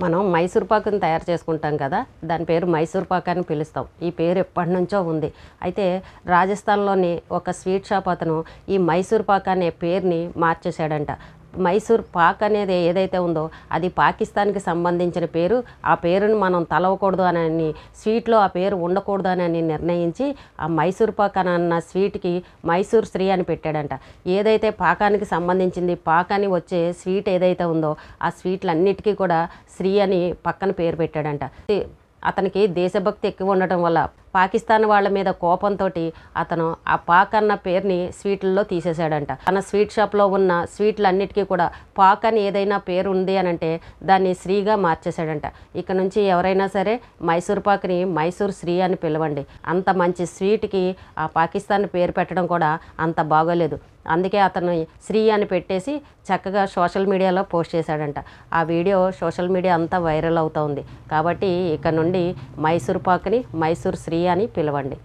మనం మైసూర్ పాకుని తయారు చేసుకుంటాం కదా దాని పేరు మైసూర్ పాక్ అని పిలుస్తాం. ఈ పేరు ఎప్పటి నుంచో ఉంది. అయితే రాజస్థాన్లోని ఒక స్వీట్ షాప్ అతను ఈ మైసూర్ పాక్ అనే పేరుని మార్చేశాడంట. మైసూర్ పాక్ అనేది ఏదైతే ఉందో అది పాకిస్తాన్కి సంబంధించిన పేరు. ఆ పేరుని మనం తలవకూడదు అని స్వీట్లో ఆ పేరు ఉండకూడదు అని నిర్ణయించి ఆ మైసూర్ పాక్ అని అన్న స్వీట్కి మైసూర్ శ్రీ అని పెట్టాడంట. ఏదైతే పాకానికి సంబంధించింది పాక్ అని వచ్చే స్వీట్ ఏదైతే ఉందో ఆ స్వీట్లన్నిటికీ కూడా శ్రీ అని పక్కన పేరు పెట్టాడంట. అతనికి దేశభక్తి ఎక్కువ ఉండటం వల్ల పాకిస్తాన్ వాళ్ళ మీద కోపంతో అతను ఆ పాక్ అన్న పేరుని స్వీట్లలో తీసేశాడంట. తన స్వీట్ షాప్లో ఉన్న స్వీట్లన్నిటికీ కూడా పాక్ అని ఏదైనా పేరు ఉంది అని అంటే దాన్ని శ్రీగా మార్చేశాడంట. ఇక నుంచి ఎవరైనా సరే మైసూర్ పాక్ని మైసూర్ శ్రీ అని పిలవండి. అంత మంచి స్వీట్కి ఆ పాకిస్తాన్ పేరు పెట్టడం కూడా అంత బాగోలేదు. అందుకే అతను శ్రీ అని పెట్టేసి చక్కగా సోషల్ మీడియాలో పోస్ట్ చేశాడంట. ఆ వీడియో సోషల్ మీడియా అంతా వైరల్ అవుతోంది. కాబట్టి ఇక నుండి మైసూర్ పాక్ని మైసూర్ శ్రీ అని పిలవండి.